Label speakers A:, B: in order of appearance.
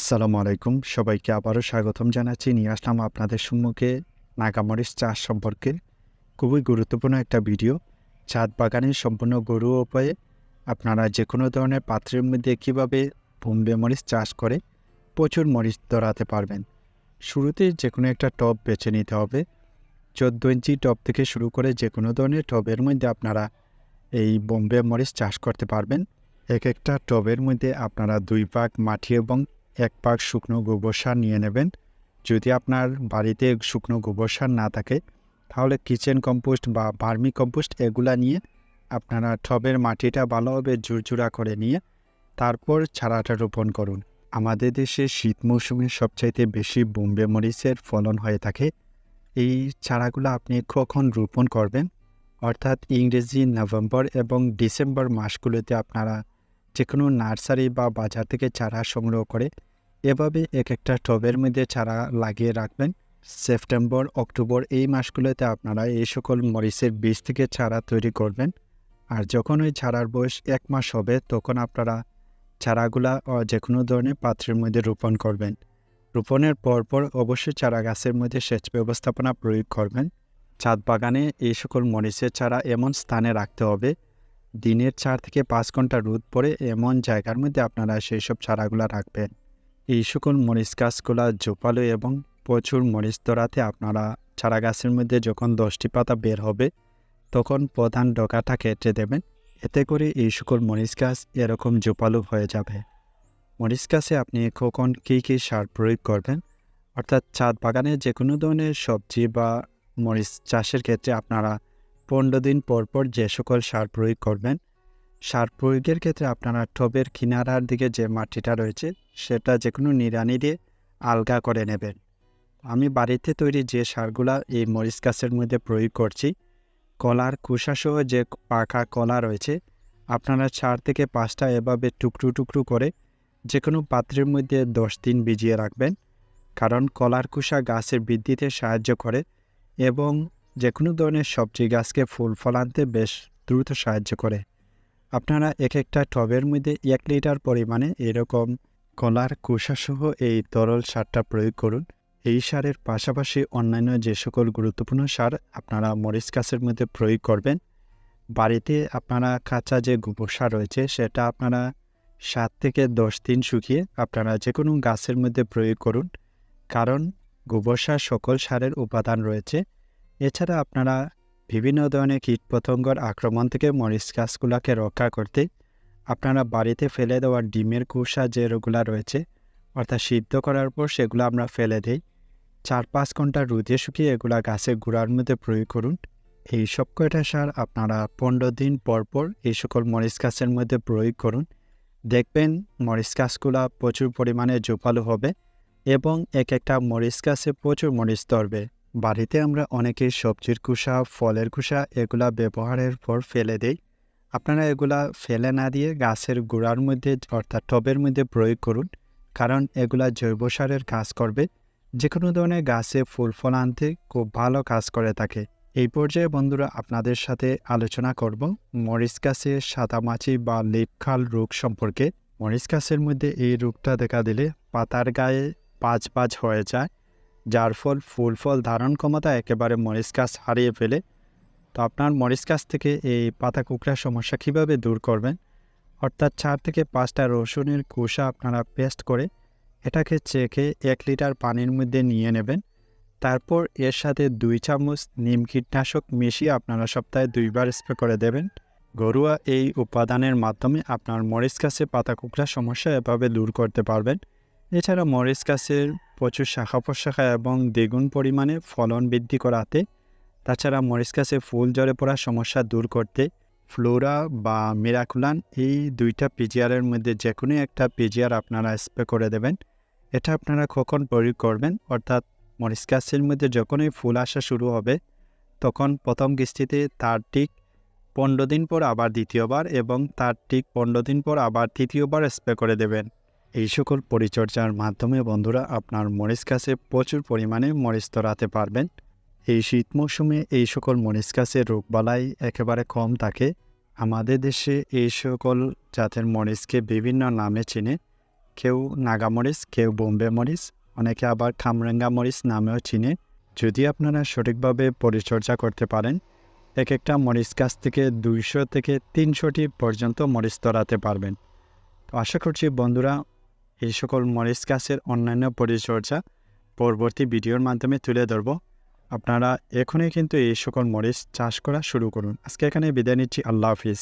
A: আসসালামু আলাইকুম। সবাইকে আবারও স্বাগতম জানাচ্ছি। নিয়ে আসলাম আপনাদের সম্মুখে নাগামরিচ চাষ সম্পর্কে খুবই গুরুত্বপূর্ণ একটা ভিডিও। ছাদ বাগানের সম্পূর্ণ গরু উপায়ে আপনারা যে কোনো ধরনের পাত্রের মধ্যে কীভাবে বোম্বে মরিচ চাষ করে প্রচুর মরিচ ধরাতে পারবেন। শুরুতে যে কোনো একটা টব বেছে নিতে হবে। চোদ্দ ইঞ্চি টব থেকে শুরু করে যে কোনো ধরনের টবের মধ্যে আপনারা এই বোম্বে মরিচ চাষ করতে পারবেন। এক একটা টবের মধ্যে আপনারা দুই ভাগ মাটি এবং এক পাক শুকনো গোবর সার নিয়ে নেবেন। যদি আপনার বাড়িতে শুকনো গোবর সার না থাকে, তাহলে কিচেন কম্পোস্ট বা বার্মি কম্পোস্ট এগুলা নিয়ে আপনারা টবের মাটিটা ভালোভাবে ঝুরঝুরা করে নিয়ে তারপর চারাটা রোপণ করুন। আমাদের দেশে শীত মৌসুমে সবচাইতে বেশি বোম্বে মরিচের ফলন হয়ে থাকে। এই চারাগুলো আপনি কখন রোপণ করবেন? অর্থাৎ ইংরেজি নভেম্বর এবং ডিসেম্বর মাসগুলোতে আপনারা যে কোনো নার্সারি বা বাজার থেকে চারা সংগ্রহ করে, এভাবে এক একটা টবের মধ্যে চারা লাগিয়ে রাখবেন। সেপ্টেম্বর, অক্টোবর এই মাসগুলোতে আপনারা এই সকল মরিচের বীজ থেকে চারা তৈরি করবেন। আর যখন ওই চারার বয়স এক মাস হবে, তখন আপনারা চারাগুলা যে কোনো ধরনের পাত্রের মধ্যে রোপণ করবেন। রোপণের পরপর অবশ্যই চারা গাছের মধ্যে সেচ ব্যবস্থাপনা প্রয়োগ করবেন। ছাদ বাগানে এই সকল মরিচের চারা এমন স্থানে রাখতে হবে দিনের চার থেকে পাঁচ ঘণ্টা রোদ পড়ে এমন জায়গার মধ্যে আপনারা সেই সব চারাগুলো রাখবেন। এই সকল মরিচ গাছগুলা জোপালো এবং প্রচুর মরিচ ধরাতে আপনারা চারা গাছের মধ্যে যখন দশটি পাতা বের হবে, তখন প্রধান ডগাটা কেটে দেবেন। এতে করে এই সকল মরিচ গাছ এরকম জোপালো হয়ে যাবে। মরিচ গাছে আপনি কখন কী কী সার প্রয়োগ করবেন? অর্থাৎ ছাদ বাগানে যে কোনো ধরনের সবজি বা মরিচ চাষের ক্ষেত্রে আপনারা পনেরো দিন পর পর যে সকল সার প্রয়োগ করবেন, সার প্রয়োগের ক্ষেত্রে আপনারা টবের কিনারার দিকে যে মাটিটা রয়েছে, সেটা যে কোনো নিড়ানি দিয়ে আলগা করে নেবেন। আমি বাড়িতে তৈরি যে সারগুলা এই মরিচ গাছের মধ্যে প্রয়োগ করছি, কলার কুসাসহ যে পাকা কলা রয়েছে, আপনারা চার থেকে পাঁচটা এভাবে টুকরো টুকরো করে যে কোনো পাত্রের মধ্যে দশ দিন ভিজিয়ে রাখবেন, কারণ কলার কুসা গাছের বৃদ্ধিতে সাহায্য করে এবং যে কোনো ধরনের সবজি গাছকে ফুল ফলাতে বেশ দ্রুত সাহায্য করে। আপনারা এক একটা টবের মধ্যে এক লিটার পরিমাণে এরকম কলার কুসাসহ এই তরল সারটা প্রয়োগ করুন। এই সারের পাশাপাশি অন্যান্য যে সকল গুরুত্বপূর্ণ সার আপনারা মরিচ গাছের মধ্যে প্রয়োগ করবেন, বাড়িতে আপনারা কাঁচা যে গোবর সার রয়েছে সেটা আপনারা সাত থেকে দশ দিন শুকিয়ে আপনারা যে কোনো গাছের মধ্যে প্রয়োগ করুন। কারণ গোবর সার সকল সারের উপাদান রয়েছে। এছাড়া আপনারা বিভিন্ন ধরনের কীটপতঙ্গর আক্রমণ থেকে মরিচ গাছগুলোকে রক্ষা করতে আপনারা বাড়িতে ফেলে দেওয়া ডিমের কুসা যে রোগগুলা রয়েছে, অর্থাৎ সিদ্ধ করার পর সেগুলো আমরা ফেলে দিই। চার পাঁচ ঘণ্টা রোদে শুকিয়ে এগুলা গাছের গোড়ার মধ্যে প্রয়োগ করুন। এই সব কয়টা সার আপনারা পনেরো দিন পর পর এই সকল মরিচ গাছের মধ্যে প্রয়োগ করুন। দেখবেন মরিচ গাছগুলা প্রচুর পরিমাণে জোপালো হবে এবং এক একটা মরিচ গাছে প্রচুর মরিচ ধরবে। বাড়িতে আমরা অনেকে সবজির কুসা ফলের কুসা এগুলা ব্যবহারের পর ফেলে দেই। আপনারা এগুলা ফেলে না দিয়ে গাছের গোড়ার মধ্যে অর্থাৎ টবের মধ্যে প্রয়োগ করুন, কারণ এগুলা জৈব সারের কাজ করবে। যে কোনো ধরনের গাছে ফুল ফল আনতে খুব ভালো কাজ করে থাকে। এই পর্যায়ে বন্ধুরা আপনাদের সাথে আলোচনা করব মরিচ গাছে সাদামাছি বা লিপখাল রোগ সম্পর্কে। মরিচ গাছের মধ্যে এই রোগটা দেখা দিলে পাতার গায়ে পাঁচ পাঁচ হয়ে যায়। যার ফল, ফুল ফল ধারণ ক্ষমতা একেবারে মরিচ গাছ হারিয়ে ফেলে। তো আপনার মরিচ গাছ থেকে এই পাতা কুকড়ার সমস্যা কীভাবে দূর করবেন? অর্থাৎ চার থেকে পাঁচটা রসুনের কুসা আপনারা পেস্ট করে এটাকে চেখে এক লিটার পানির মধ্যে নিয়ে নেবেন। তারপর এর সাথে দুই চামচ নিম কীটনাশক মিশিয়ে আপনারা সপ্তাহে দুইবার স্প্রে করে দেবেন। ঘরোয়া এই উপাদানের মাধ্যমে আপনার মরিচ গাছে পাতা কুকড়ার সমস্যা এভাবে দূর করতে পারবেন। এছাড়া মরিচ গাছের প্রচুর শাখা প্রশাখা এবং দ্বিগুণ পরিমাণে ফলন বৃদ্ধি করাতে, তাছাড়া মরিচ গাছে ফুল জ্বরে পড়ার সমস্যা দূর করতে, ফ্লোরা বা মিরাকুলান এই দুইটা পিজিআরের মধ্যে যে কোনো একটা পিজিআর আপনারা স্প্রে করে দেবেন। এটা আপনারা কখন প্রয়োগ করবেন? অর্থাৎ মরিচ গাছের মধ্যে যখনই ফুল আসা শুরু হবে, তখন প্রথম কিস্তিতে তার ঠিক পনেরো দিন পর আবার দ্বিতীয়বার এবং তার ঠিক পনেরো দিন পর আবার তৃতীয়বার স্প্রে করে দেবেন। এই সকল পরিচর্যার মাধ্যমে বন্ধুরা আপনার মরিচ গাছে প্রচুর পরিমাণে মরিচ ধরাতে পারবেন। এই শীত মৌসুমে এই সকল মরিচ গাছের রোগবালাই একেবারে কম থাকে। আমাদের দেশে এই সকল জাতের মরিচকে বিভিন্ন নামে চিনে। কেউ নাগামরিচ কেউ বোম্বে মরিচ, অনেকে আবার খামরেঙ্গা মরিচ নামেও চিনে। যদি আপনারা সঠিকভাবে পরিচর্যা করতে পারেন এক একটা মরিচ গাছ থেকে দুইশো থেকে তিনশোটি পর্যন্ত মরিচ তরাতে পারবেন। তো আশা করছি বন্ধুরা এই সকল মরিচ গাছের অন্যান্য পরিচর্যা পরবর্তী ভিডিওর মাধ্যমে তুলে ধরব। আপনারা এখনই কিন্তু এই সকল মরিচ চাষ করা শুরু করুন। আজকে এখানে বিদায় নিচ্ছি। আল্লাহ হাফিজ।